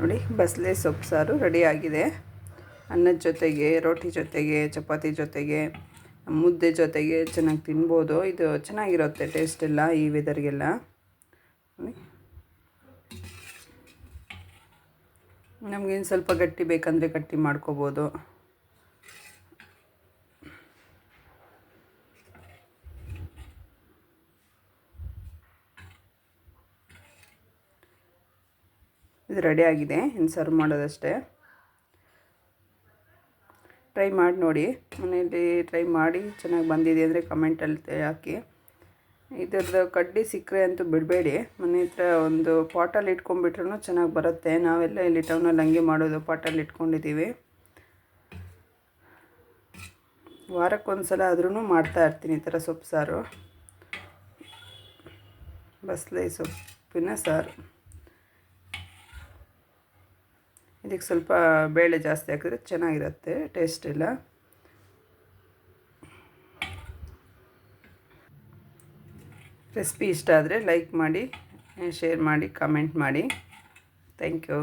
ನೋಡಿ ಬಸಳೆ ಸೊಪ್ಪು ಸಾರು ರೆಡಿಯಾಗಿದೆ. ಅನ್ನದ ಜೊತೆಗೆ, ರೋಟಿ ಜೊತೆಗೆ, ಚಪಾತಿ ಜೊತೆಗೆ, ಮುದ್ದೆ ಜೊತೆಗೆ ಚೆನ್ನಾಗಿ ತಿನ್ಬೋದು. ಇದು ಚೆನ್ನಾಗಿರುತ್ತೆ ಟೇಸ್ಟ್ ಎಲ್ಲ ಈ ವೆದರ್ಗೆಲ್ಲ ನಮಗೇನು ಸ್ವಲ್ಪ ಗಟ್ಟಿ ಬೇಕಂದರೆ ಗಟ್ಟಿ ಮಾಡ್ಕೋಬೋದು. ಇದು ರೆಡಿ ಆಗಿದೆ. ಇನ್ನು ಸರ್ವ್ ಮಾಡೋದಷ್ಟೇ. ಟ್ರೈ ಮಾಡಿ ನೋಡಿ. ಮನೆಯಲ್ಲಿ ಟ್ರೈ ಮಾಡಿ ಚೆನ್ನಾಗಿ ಬಂದಿದೆ ಅಂದರೆ ಕಮೆಂಟಲ್ಲಿ ಹಾಕಿ. ಇದ್ರದ್ದು ಕಡ್ಡಿ ಸಿಕ್ಕರೆ ಅಂತೂ ಬಿಡಬೇಡಿ. ಮನೆ ಹತ್ರ ಒಂದು ಪಾಟಲ್ಲಿ ಇಟ್ಕೊಂಡ್ಬಿಟ್ರೂ ಚೆನ್ನಾಗಿ ಬರುತ್ತೆ. ನಾವೆಲ್ಲ ಇಲ್ಲಿ ಟೌನಲ್ಲಿ ಹಂಗೆ ಮಾಡೋದು ಪಾಟಲ್ಲಿ ಇಟ್ಕೊಂಡಿದ್ದೀವಿ. ವಾರಕ್ಕೊಂದು ಸಲ ಆದ್ರೂ ಮಾಡ್ತಾ ಇರ್ತೀನಿ ಈ ಥರ ಸೊಪ್ಪು ಸಾರು. ಬಸಳೆ ಸೊಪ್ಪಿನ ಸಾರು. ಇದಕ್ಕೆ ಸ್ವಲ್ಪ ಬೇಳೆ ಜಾಸ್ತಿ ಹಾಕಿದ್ರೆ ಚೆನ್ನಾಗಿರುತ್ತೆ ಟೇಸ್ಟ್ ಎಲ್ಲ. ರೆಸಿಪಿ ಇಷ್ಟ ಆದರೆ ಲೈಕ್ ಮಾಡಿ ಶೇರ್ ಮಾಡಿ ಕಮೆಂಟ್ ಮಾಡಿ. Thank you